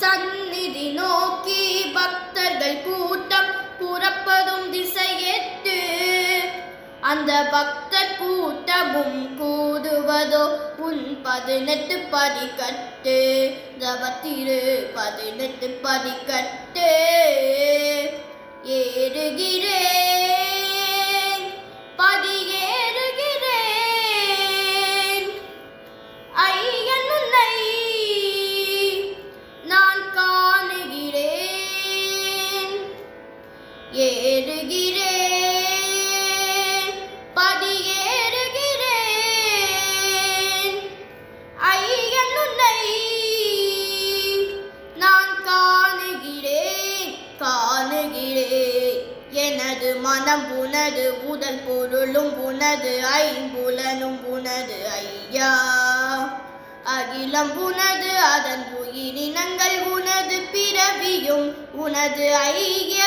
சந்நிதி நோக்கி பக்தர்கள் கூட்டம் புறப்படும் திசையெட்டு. அந்த பக்தர் கூட்டமும் கூடுவதோ உன் பதினெட்டு படிக்கட்டு தவத்திரு பதினெட்டு படிக்கட்டு ஏறுகிறேன். படியேறுகிறேன் ஐயன் உன்னை நான் காணுகிறேன் காணுகிறேன். எனது மனம் உனது உடல் பொருளும் உனது ஐம்புலனும் உனது ஐயா. அகிலம் உனது அதன் உயிரினங்கள் உனது பிறவியும் உனது ஐயா.